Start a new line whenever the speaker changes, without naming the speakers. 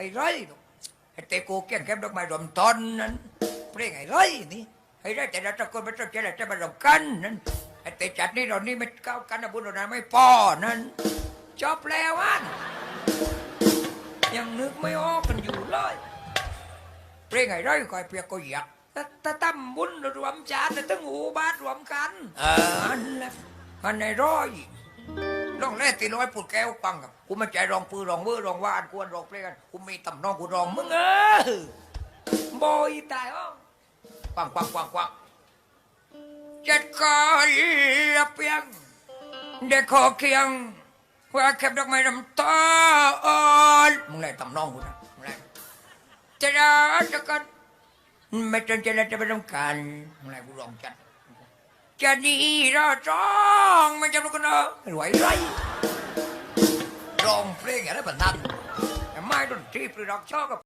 ไอ้ไรลูกไอ้เตโกเกี้ยงแคมดอกไม้รวมต้นนั้นเพลงไอ้ไรนี่ไอ้ไรแต่ละตะโกนไม่ต้องเจรจามาดมกันนั้นไอ้เตจัดนี่เรานี่ไม่ก้าวกันนะบุญเรานะไม่พอนั้นจบแล้วอันยังนึกไม่ออกกันอยู่เลยเพลงไอ้ไรคอยเปียกก็อยากแต่แต่ตั้มบุญรวมจานแต่ตั้งหูบาทรวมกันเอออันแหละอันไอ้ร้อย ร้องแรกตีร้อยปุดแก้วปังกับกูไม่ใจร้องปือร้องเวอร์ร้องว่านกวนร้องเพลงกันกูมีตำนองกูร้องมึงเออบอยตายอ้อปังปังปังปังเจ็ดกอละเปียงเด็กขอเคียงว่าแคบดอกไม้ลำตอนมึงไรตำนองกูนะมึงไรจะรักจะกันไม่จนจะได้จะไปต้องการมึงไรกูร้องจัด จะดีรอจ้องมันจะรู้กันเนอะไหวไรร้องเพลงอะไรแบบนั้นไม่ดนตรีปรือร้องชอบกับ